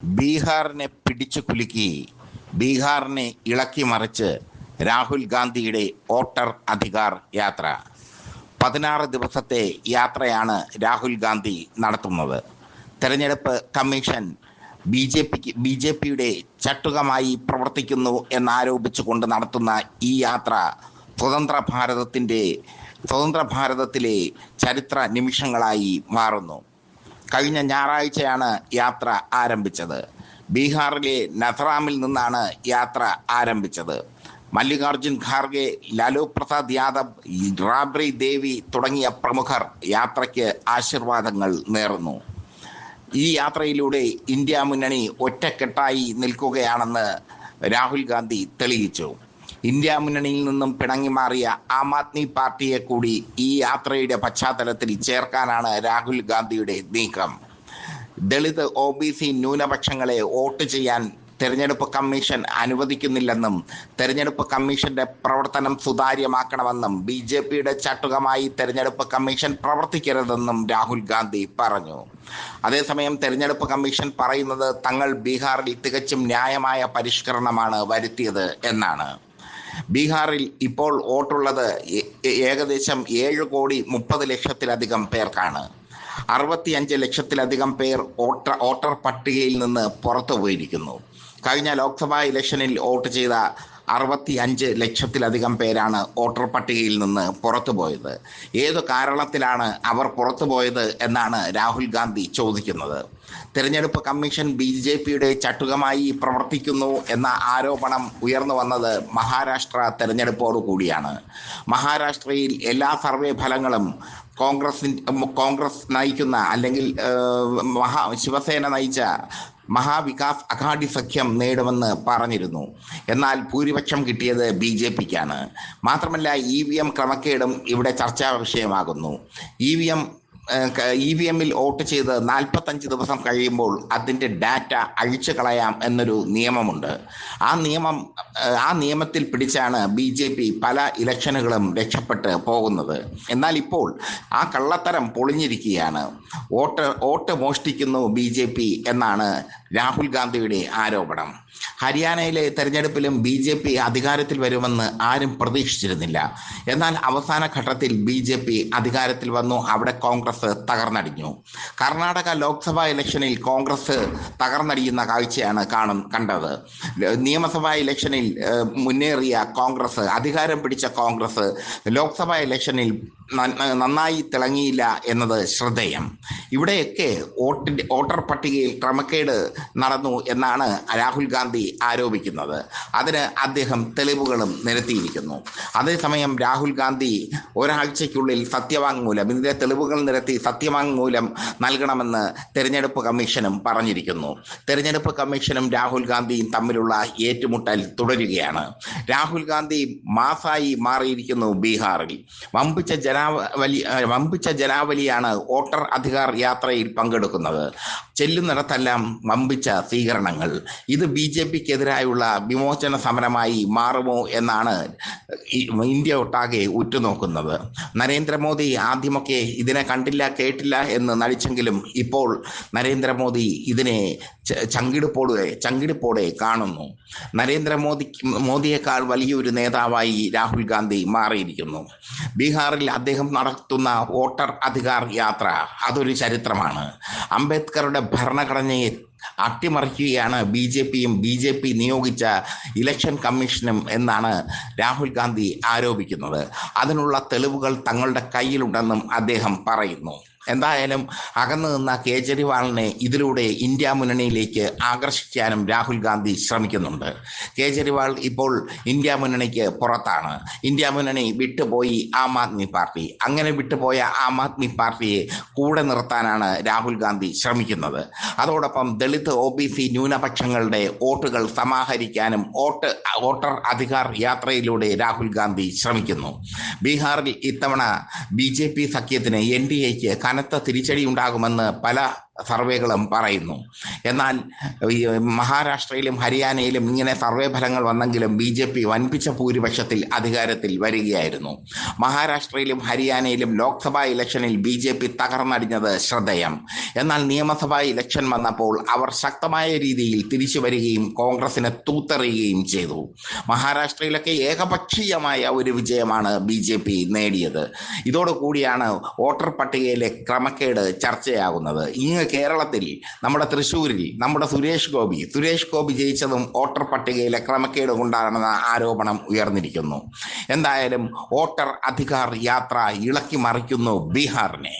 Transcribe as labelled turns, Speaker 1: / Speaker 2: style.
Speaker 1: ബീഹാറിനെ പിടിച്ചു കുലുക്കി ബീഹാറിനെ ഇളക്കി മറിച്ച് രാഹുൽ ഗാന്ധിയുടെ വോട്ടർ അധികാർ യാത്ര. പതിനാറ് ദിവസത്തെ യാത്രയാണ് രാഹുൽ ഗാന്ധി നടത്തുന്നത്. തെരഞ്ഞെടുപ്പ് കമ്മീഷൻ ബി ജെ പിക്ക് ബി ജെ പിയുടെ ചട്ടുകമായി പ്രവർത്തിക്കുന്നു എന്നാരോപിച്ചുകൊണ്ട് നടത്തുന്ന ഈ യാത്ര സ്വതന്ത്ര ഭാരതത്തിന്റെ സ്വതന്ത്ര ഭാരതത്തിലെ ചരിത്ര നിമിഷങ്ങളായി മാറുന്നു. കഴിഞ്ഞ ഞായറാഴ്ചയാണ് യാത്ര ആരംഭിച്ചത്. ബീഹാറിലെ നഥറാമിൽ നിന്നാണ് യാത്ര ആരംഭിച്ചത്. മല്ലികാർജുൻ ഖാർഗെ ലാലു പ്രസാദ് യാദവ് റാബ്രി ദേവി തുടങ്ങിയ പ്രമുഖർ യാത്രയ്ക്ക് ആശീർവാദങ്ങൾ നേർന്നു. ഈ യാത്രയിലൂടെ ഇന്ത്യ മുന്നണി ഒറ്റക്കെട്ടായി നിൽക്കുകയാണെന്ന് രാഹുൽ ഗാന്ധി തെളിയിച്ചു. ഇന്ത്യ മുന്നണിയിൽ നിന്നും പിണങ്ങി മാറിയ ആം ആദ്മി പാർട്ടിയെ കൂടി ഈ യാത്രയുടെ പശ്ചാത്തലത്തിൽ ചേർക്കാനാണ് രാഹുൽ ഗാന്ധിയുടെ നീക്കം. ദളിത് ഒ ബി സി ന്യൂനപക്ഷങ്ങളെ വോട്ട് ചെയ്യാൻ തെരഞ്ഞെടുപ്പ് കമ്മീഷൻ അനുവദിക്കുന്നില്ലെന്നും തെരഞ്ഞെടുപ്പ് കമ്മീഷന്റെ പ്രവർത്തനം സുതാര്യമാക്കണമെന്നും ബി ജെ പിയുടെ ചട്ടുകമായി തെരഞ്ഞെടുപ്പ് കമ്മീഷൻ പ്രവർത്തിക്കരുതെന്നും രാഹുൽ ഗാന്ധി പറഞ്ഞു. അതേസമയം തെരഞ്ഞെടുപ്പ് കമ്മീഷൻ പറയുന്നത് തങ്ങൾ ബീഹാറിൽ തികച്ചും ന്യായമായ പരിഷ്കരണമാണ് വരുത്തിയത് എന്നാണ്. ബീഹാറിൽ ഇപ്പോൾ വോട്ടുള്ളത് ഏകദേശം ഏഴ് കോടി മുപ്പത് ലക്ഷത്തിലധികം പേർക്കാണ്. അറുപത്തിയഞ്ച് ലക്ഷത്തിലധികം പേർ വോട്ടർ വോട്ടർ പട്ടികയിൽ നിന്ന് പുറത്തു പോയിരിക്കുന്നു കഴിഞ്ഞ ലോക്സഭാ ഇലക്ഷനിൽ വോട്ട് ചെയ്ത അറുപത്തി അഞ്ച് ലക്ഷത്തിലധികം പേരാണ് വോട്ടർ പട്ടികയിൽ നിന്ന് പുറത്തു പോയത്. ഏതു കാരണത്തിലാണ് അവർ പുറത്തു പോയത് എന്നാണ് രാഹുൽ ഗാന്ധി ചോദിക്കുന്നത്. തെരഞ്ഞെടുപ്പ് കമ്മീഷൻ ബി ജെ പിയുടെ ചട്ടുകമായി പ്രവർത്തിക്കുന്നു എന്ന ആരോപണം ഉയർന്നു വന്നത് മഹാരാഷ്ട്ര തെരഞ്ഞെടുപ്പോടു കൂടിയാണ്. മഹാരാഷ്ട്രയിൽ എല്ലാ സർവേ ഫലങ്ങളും കോൺഗ്രസ് കോൺഗ്രസ് നയിക്കുന്ന അല്ലെങ്കിൽ മഹാ ശിവസേന നയിച്ച മഹാവികാസ് അഘാടി സഖ്യം നേടുമെന്ന് പറഞ്ഞിരുന്നു. എന്നാൽ ഭൂരിപക്ഷം കിട്ടിയത് ബി ജെ പിക്കാണ്. മാത്രമല്ല ഇ വി എം ക്രമക്കേടും ഇവിടെ ചർച്ചാ വിഷയമാകുന്നു. E V M E V എമ്മിൽ വോട്ട് ചെയ്ത് നാൽപ്പത്തഞ്ച് ദിവസം കഴിയുമ്പോൾ അതിന്റെ ഡാറ്റ അഴിച്ചു കളയാം എന്നൊരു നിയമമുണ്ട്. ആ നിയമം ആ നിയമത്തിൽ പിടിച്ചാണ് ബി ജെ പി പല ഇലക്ഷനുകളും രക്ഷപ്പെട്ട് പോകുന്നത്. എന്നാൽ ഇപ്പോൾ ആ കള്ളത്തരം പൊളിഞ്ഞിരിക്കുകയാണ്. വോട്ട് വോട്ട് മോഷ്ടിക്കുന്നു ബി ജെ പി എന്നാണ് രാഹുൽ ഗാന്ധിയുടെ ആരോപണം. ഹരിയാനയിലെ തെരഞ്ഞെടുപ്പിലും ബി ജെ പി അധികാരത്തിൽ വരുമെന്ന് ആരും പ്രതീക്ഷിച്ചിരുന്നില്ല. എന്നാൽ അവസാന ഘട്ടത്തിൽ ബി ജെ പി അധികാരത്തിൽ വന്നു അവിടെ കോൺഗ്രസ് തകർന്നടിഞ്ഞു. കർണാടക ലോക്സഭാ ഇലക്ഷനിൽ കോൺഗ്രസ് തകർന്നടിയുന്ന കാഴ്ചയാണ് കാണും കണ്ടത്. നിയമസഭാ ഇലക്ഷനിൽ മുന്നേറിയ കോൺഗ്രസ് അധികാരം പിടിച്ച കോൺഗ്രസ് ലോക്സഭാ ഇലക്ഷനിൽ നന്നായി തിളങ്ങിയില്ല എന്നത് ശ്രദ്ധേയം. ഇവിടെയൊക്കെ വോട്ടിന്റെ വോട്ടർ പട്ടികയിൽ ക്രമക്കേട് നടന്നു എന്നാണ് രാഹുൽ ഗാന്ധി ആരോപിക്കുന്നത്. അതിന് അദ്ദേഹം തെളിവുകളും നിരത്തിയിരിക്കുന്നു. അതേസമയം രാഹുൽ ഗാന്ധി ഒരാഴ്ചയ്ക്കുള്ളിൽ സത്യവാങ്മൂലം ഇതിന്റെ തെളിവുകൾ നിരത്തി സത്യവാങ്മൂലം നൽകണമെന്ന് തെരഞ്ഞെടുപ്പ് കമ്മീഷനും പറഞ്ഞിരിക്കുന്നു. തെരഞ്ഞെടുപ്പ് കമ്മീഷനും രാഹുൽ ഗാന്ധിയും തമ്മിലുള്ള ഏറ്റുമുട്ടൽ തുടരുകയാണ്. രാഹുൽ ഗാന്ധി മാസായി മാറിയിരിക്കുന്നു ബീഹാറിൽ. വമ്പിച്ച ജനാവലി വമ്പിച്ച ജനാവലിയാണ് വോട്ടർ അധികാർ യാത്രയിൽ പങ്കെടുക്കുന്നത്. ചെല്ലുന്നിടത്തെല്ലാം വമ്പിച്ച സ്വീകരണങ്ങൾ. ഇത് ബി ജെ പിക്കെതിരായുള്ള വിമോചന സമരമായി മാറുമോ എന്നാണ് ഇന്ത്യ ഒട്ടാകെ ഉറ്റുനോക്കുന്നത്. നരേന്ദ്രമോദി ആദ്യമൊക്കെ ഇതിനെ കണ്ടില്ല കേട്ടില്ല എന്ന് നടിച്ചെങ്കിലും ഇപ്പോൾ നരേന്ദ്രമോദി ഇതിനെ ചങ്കിടിപ്പോടെ ചങ്കിടിപ്പോടെ കാണുന്നു. നരേന്ദ്രമോദി മോദിയേക്കാൾ വലിയൊരു നേതാവായി രാഹുൽ ഗാന്ധി മാറിയിരിക്കുന്നു. ബീഹാറിൽ അദ്ദേഹം നടത്തുന്ന വോട്ടർ അധികാർ യാത്ര അതൊരു ചരിത്രമാണ്. അംബേദ്കറുടെ ഭരണഘടനയെ അട്ടിമറിക്കുകയാണ് ബി ജെ പിയും ബി ജെ പി നിയോഗിച്ച ഇലക്ഷൻ കമ്മീഷനും എന്നാണ് രാഹുൽ ഗാന്ധി ആരോപിക്കുന്നത്. അതിനുള്ള തെളിവുകൾ തങ്ങളുടെ കയ്യിലുണ്ടെന്നും അദ്ദേഹം പറയുന്നു. എന്തായാലും അകന്നു നിന്ന കേജ്രിവാളിനെ ഇതിലൂടെ ഇന്ത്യ മുന്നണിയിലേക്ക് ആകർഷിക്കാനും രാഹുൽ ഗാന്ധി ശ്രമിക്കുന്നുണ്ട്. കേജ്രിവാൾ ഇപ്പോൾ ഇന്ത്യ മുന്നണിക്ക് പുറത്താണ്. ഇന്ത്യ മുന്നണി വിട്ടുപോയി ആം ആദ്മി പാർട്ടി. അങ്ങനെ വിട്ടുപോയ ആം ആദ്മി പാർട്ടിയെ കൂടെ നിർത്താനാണ് രാഹുൽ ഗാന്ധി ശ്രമിക്കുന്നത്. അതോടൊപ്പം ദളിത് ഒ ബി സി ന്യൂനപക്ഷങ്ങളുടെ വോട്ടുകൾ സമാഹരിക്കാനും വോട്ട് വോട്ടർ അധികാർ യാത്രയിലൂടെ രാഹുൽ ഗാന്ധി ശ്രമിക്കുന്നു. ബീഹാറിൽ ഇത്തവണ ബി ജെ പി സഖ്യത്തിന് എൻ ഡി എക്ക് കനത്ത തിരിച്ചടി ഉണ്ടാകുമെന്ന് പല സർവേകളും പറയുന്നു. എന്നാൽ മഹാരാഷ്ട്രയിലും ഹരിയാനയിലും ഇങ്ങനെ സർവേ ഫലങ്ങൾ വന്നെങ്കിലും ബി ജെ പി വൻപിച്ച ഭൂരിപക്ഷത്തിൽ അധികാരത്തിൽ വരികയായിരുന്നു. മഹാരാഷ്ട്രയിലും ഹരിയാനയിലും ലോക്സഭാ ഇലക്ഷനിൽ ബി ജെ പി തകർന്നടിഞ്ഞത് ശ്രദ്ധേയം. എന്നാൽ നിയമസഭാ ഇലക്ഷൻ വന്നപ്പോൾ അവർ ശക്തമായ രീതിയിൽ തിരിച്ചു വരികയും കോൺഗ്രസിനെ തൂത്തെറിയുകയും ചെയ്തു. മഹാരാഷ്ട്രയിലൊക്കെ ഏകപക്ഷീയമായ ഒരു വിജയമാണ് ബി ജെ പി നേടിയത്. ഇതോടുകൂടിയാണ് വോട്ടർ പട്ടികയിലെ ക്രമക്കേട് ചർച്ചയാകുന്നത്. ഇങ്ങ് കേരളത്തിൽ നമ്മുടെ തൃശ്ശൂരിൽ നമ്മുടെ സുരേഷ് ഗോപി സുരേഷ് ഗോപി ജയിച്ചതും വോട്ടർ പട്ടികയിലെ ക്രമക്കേട് കൊണ്ടാണെന്ന ആരോപണം ഉയർന്നിരിക്കുന്നു. എന്തായാലും വോട്ടർ അധികാർ യാത്ര ഇളക്കി മറിക്കുന്നു ബീഹാറിനെ.